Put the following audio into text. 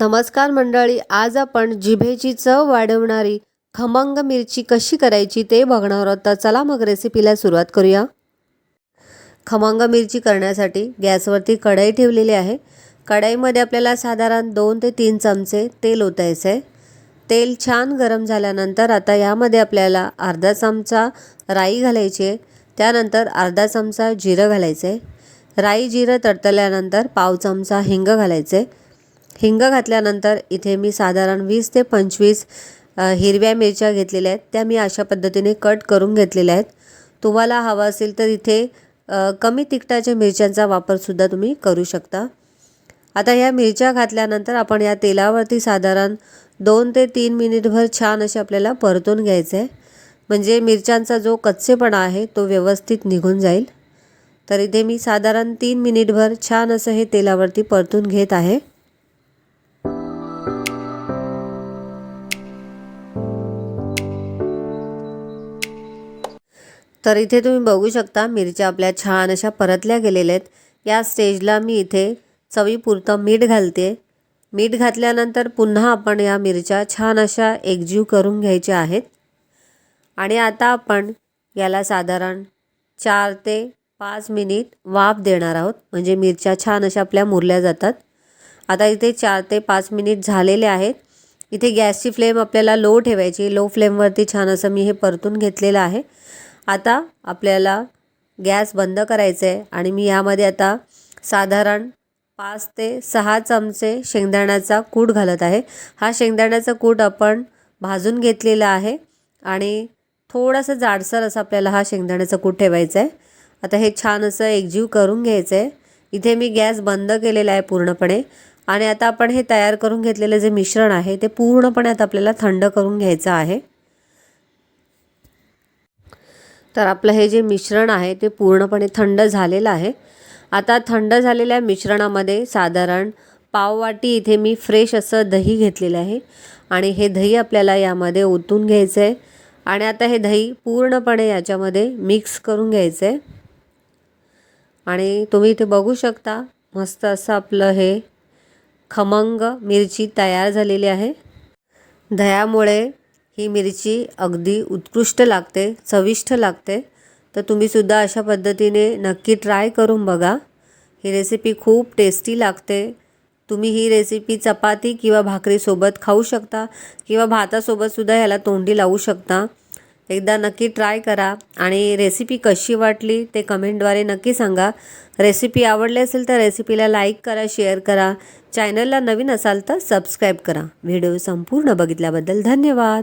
नमस्कार मंडळी आज आपण जिभेची चव वाढवणारी खमंग मिरची कशी करायची ते बघणार आहोत. तर चला मग रेसिपीला सुरुवात करूया. खमंग मिरची करण्यासाठी गॅसवरती कढई ठेवलेली आहे. कढईमध्ये आपल्याला साधारण दोन ते तीन चमचे तेल ओतायचं आहे तेल छान गरम झाल्यानंतर आता यामध्ये आपल्याला अर्धा चमचा राई घालायची आहे. त्यानंतर अर्धा चमचा जिरं घालायचं आहे राई जिरं तडतल्यानंतर पाव चमचा हिंग घालायचं आहे हिंग घातल्यानंतर इथे मी साधारण वीस ते पंचवीस अ, हिरव्या मिरच्या घेतलेल्या आहेत. त्या मी अशा पद्धतीने कट करून घेतलेल्या आहेत. तुम्हाला हवं असेल तर इथे कमी तिखटाच्या मिरच्यांचा वापरसुद्धा तुम्ही करू शकता. आता ह्या मिरच्या घातल्यानंतर आपण या तेलावरती साधारण दोन ते तीन मिनिटभर छान असे आपल्याला परतून घ्यायचं आहे म्हणजे मिरच्यांचा जो कच्चेपणा आहे तो व्यवस्थित निघून जाईल. तर इथे मी साधारण तीन मिनिटभर छान असं हे तेलावरती परतून घेत आहे. तर इथे तुम्ही बघू शकता मिरच्या आपल्या छान अशा परतल्या गेलेल्या आहेत या स्टेजला मी इथे चवीपुरतं मीठ घालते. मीठ घातल्यानंतर पुन्हा आपण या मिरच्या छान अशा एकजीव करून घ्यायच्या आहेत. आणि आता आपण याला साधारण चार ते पाच मिनिट वाफ देणार आहोत. म्हणजे मिरच्या छान अशा आपल्या मुरल्या जातात. आता इथे चार ते पाच मिनिट झालेले आहेत. इथे गॅसची फ्लेम आपल्याला लो ठेवायची लो फ्लेमवरती छान असं मी हे परतून घेतलेलं आहे. आता आपल्याला गॅस बंद करायचं आहे आणि मी यामध्ये आता साधारण पाच ते सहा चमचे शेंगदाण्याचा कूट घालत आहे. हा शेंगदाण्याचा कूट आपण भाजून घेतलेला आहे आणि थोडंसं जाडसर असं आपल्याला हा शेंगदाण्याचा कूट ठेवायचा आहे आता हे छान असं एकजीव करून घ्यायचं आहे इथे मी गॅस बंद केलेला आहे पूर्णपणे आणि आता आपण हे तयार करून घेतलेलं जे मिश्रण आहे ते पूर्णपणे आता आपल्याला थंड करून घ्यायचं आहे. तर आपलं हे जे मिश्रण आहे ते पूर्णपणे थंड झालेलं आहे. आता थंड झालेल्या मिश्रणामध्ये साधारण पाववाटी इथे मी फ्रेश असं दही घेतलेलं आहे. आणि हे दही आपल्याला यामध्ये ओतून घ्यायचं आहे. आणि आता हे दही पूर्णपणे याच्यामध्ये मिक्स करून घ्यायचं आहे. आणि तुम्ही इथे बघू शकता मस्त असं आपलं हे खमंग मिरची तयार झालेली आहे. दह्यामुळे ही मिरची अगदी उत्कृष्ट लागते चविष्ट लागते. तर तुम्हीसुद्धा अशा पद्धतीने नक्की ट्राय करून बघा. ही रेसिपी खूप टेस्टी लागते. तुम्ही ही रेसिपी चपाती किंवा भाकरीसोबत खाऊ शकता किंवा भातासोबतसुद्धा ह्याला तोंडी लावू शकता. एकदा नक्की ट्राय करा आणि रेसिपी कशी वाटली ते कमेंटद्वारे नक्की सांगा. रेसिपी आवडली असेल तर रेसिपीला लाईक करा शेअर करा. चॅनलला नवीन असाल तर सबस्क्राईब करा. व्हिडिओ संपूर्ण बघितल्याबद्दल धन्यवाद.